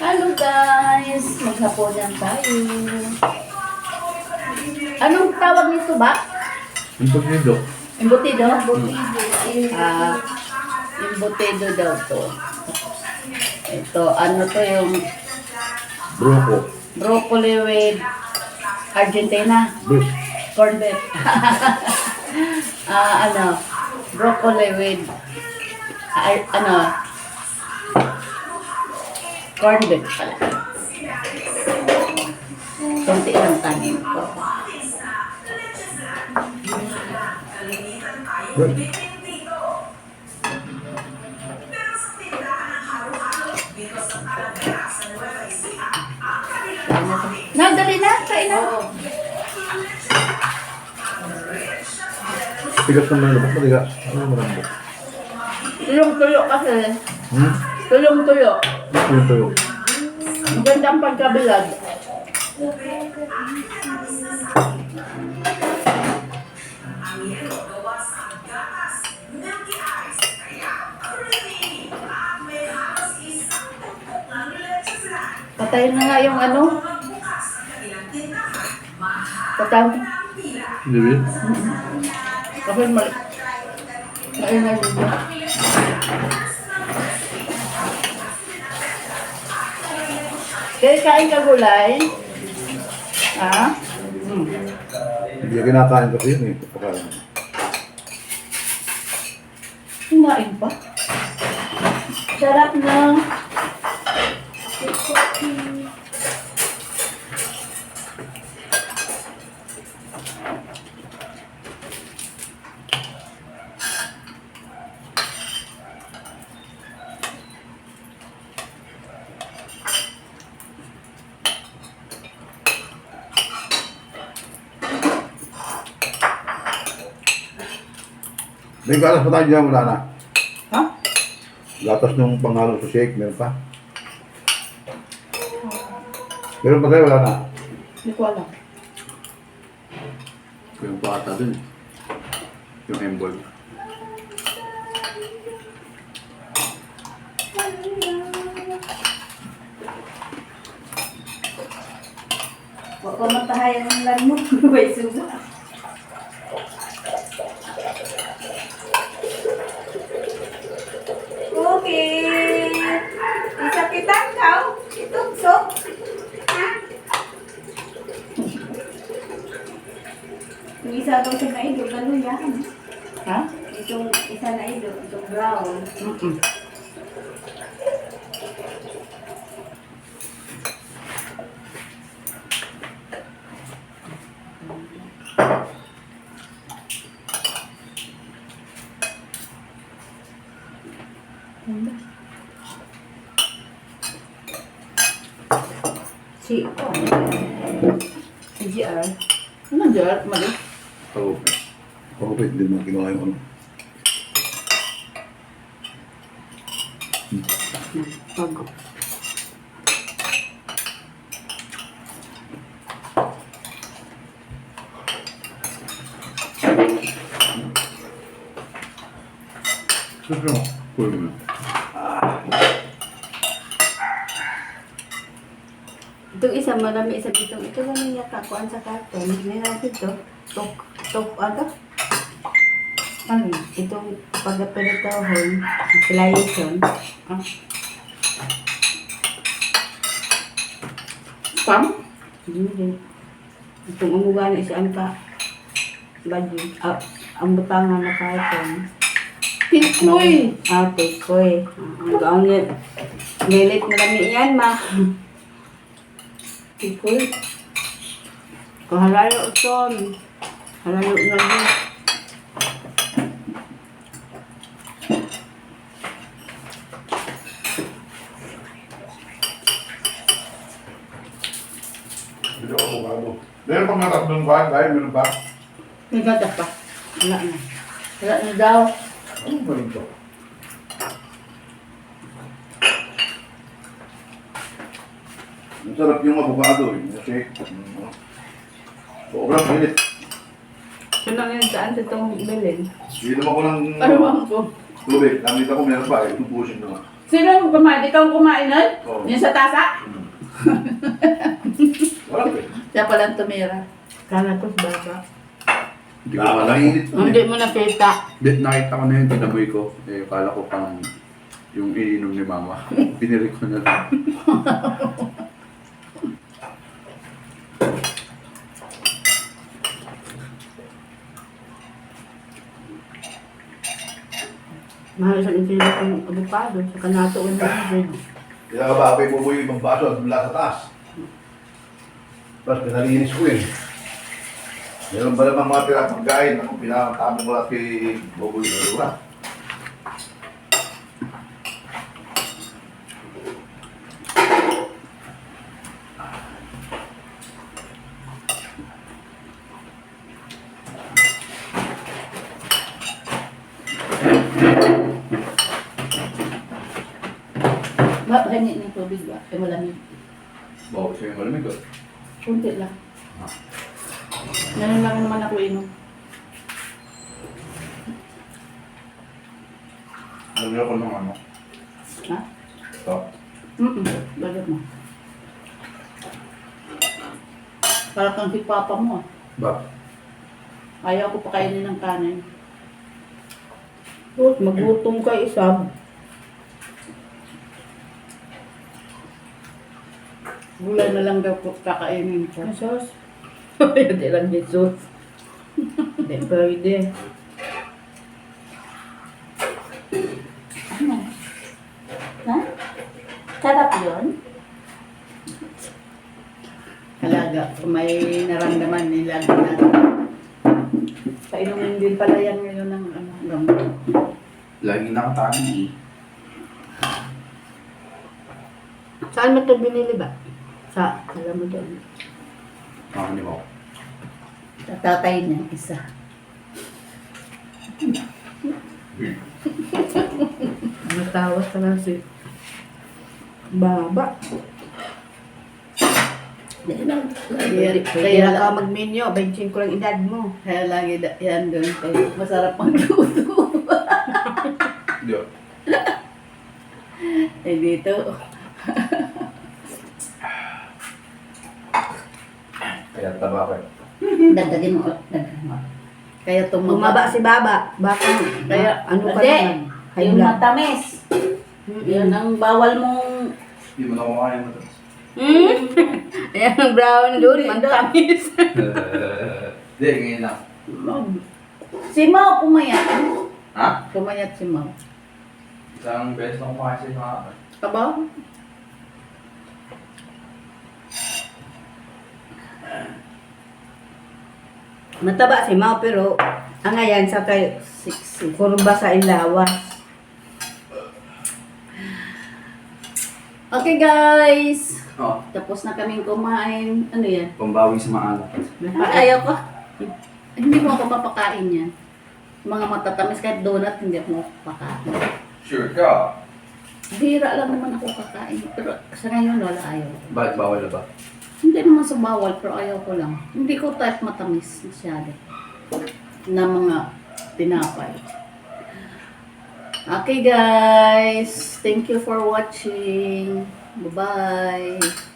Hello guys! Maghaponan tayo. Anong tawag nito ba? Pagnido. Embutido? Ah, embutido daw to. Ito, ano to yung Broko. broccoli with Argentina. Bus. Corned beef. ah, ano, broccoli with, ar- ano, corned beef pala. Kunti lang kanin ko. Na, dali na, kain na. Tigas ng mga labas. Matigas. Ano yung marambot? Tulong-tuyo kasi. Hmm? Tulong-tuyo. Maganda ang pagkabilad. Patayin na nga yung ano. Patayin. Hindi. Kasi mali. Maingay dito. Kaya kain ka gulay? Ha? Hmm. Hindi ka kinakain kasi yun eh. Pagkain. Kumain pa. Sarap ng May gatas pa tayo dyan. Wala na. Ha? Gatas nung panghalo sa shake. Meron pa. Meron pa tayo. Wala na. Hindi ko alam. Yung pata dun. Yung embol. Huwag ko matahayan ng lan mo. May suga. Okay. Isa kita kau. Itong sok. Ha? Yung isa daw siya na ito, ganun yan. Ha? Itong isa na ito, itong brown. Mm-mm. Si, oh. Si GR. Ano GR? Mali. Pag-open. Pagkupit. Hindi mo kinuha yung ano. Pag. Gusto mo? Pull mo. Itong isa, marami isa dito. Ito lang yung kakuan sa karton. May natin ito. Tok, tok, aga. Ano? Itong pagkapilitahon, inflation. Ah. Pam? Hindi. Itong umuga na ang ka. Badyo. Ah, ang butangan na karton. Tikoy! Ate ko eh. Ang gaong yan. Nilit na lang yan, ma. Tikoy. Kung halalo ito. Halalo na din. Hindi ako abogado. Meron pang natap doon ba? Dahil meron pa. May gata pa. Wala na. Wala na daw. Ano ba ito? Ang sarap yung abogado eh. Kasi, mm, sobrang init. Ito lang yun saan sa itong bilin. Hindi naman ko ng Ano ang ko? tubig. Nakita ko meron pa eh. Tubusin na nga. Sino ang kumain? Ikaw ang kumain nun? Oo. Yung sa tasa? Wala pa eh. Siya palang tumira. Kala ko sa baba. Hindi ko alam. pa Hindi eh. mo nakita. Hindi, nakita ko na yun, tinamoy ko. Eh, kala ko pang yung iniinom ni mama. Pinili ko na lang. Mahal sa intilo kong avocado. Sa kanato na rin. Kaya ka ba, ako'y bumuyo ibang baso at mula sa taas. Tapos pinalinis ko eh. Meron ba naman mga tira pagkain? Ako pinakatamo ko lahat kay Boboy lura. Ba, hanyi ng tubig ba? Eh, malamig. Bawa siya yung malamig ko. Kunti lang. Ganun lang naman ako inom. Alam niyo ko nung ano. Ha? Ito. Mm-mm. Bagay mo. Para kang si papa mo. ah. Ba? Ayaw ko pakainin ng kanin. Tapos magutom ka isa. Gulay na lang daw po kakainin ko. Jesus. Hindi lang Jesus. Hindi pwede. Ano? Ha? Sarap yun? Halaga, kung may naramdaman nila na Painumin din pala yan ngayon ng ano, gamot. Laging nakatali eh. Saan mo ito binili ba? Sa, alam mo doon. Ako ni Mau. Sa tatay niya, isa. Natawas ka lang si Baba. Kaya, kaya, na ka mag-menu. 25 lang edad mo. kaya lagi da, yan doon. Kaya masarap magluto. Hindi oh. eh dito, Kaya taba ko eh. dagdagin mo. Dagdagin mo. Kaya tumaba. Bumaba si Baba. Baka, Kaya, ano ka hindi. naman? High Yung blood. matamis. Yan ang bawal mong Hindi mo na kumakain mo. Hmm? Ayan ang brown doon. Mantamis. Hindi, ngayon lang. Si Mau pumayat. Ha? Pumayat si Mau. Isang beses lang kumakain sa mga Aba? Mataba si Mao pero ang ayan sa kay kurba sa ilawas. Okay guys. Oh, Tapos na kaming kumain. Ano yan? pambawi sa maalat. Ay, ayaw ko. Hindi mo ako mapakain yan. Mga matatamis kahit donut, hindi ako mapakain. Sure ka. Bira lang naman ako kakain. Pero sa ngayon, wala ayaw. Bakit bawal na ba? Hindi naman sa bawal, pero ayaw ko lang. Hindi ko type matamis masyado. Na mga tinapay. Okay guys, thank you for watching. Bye-bye.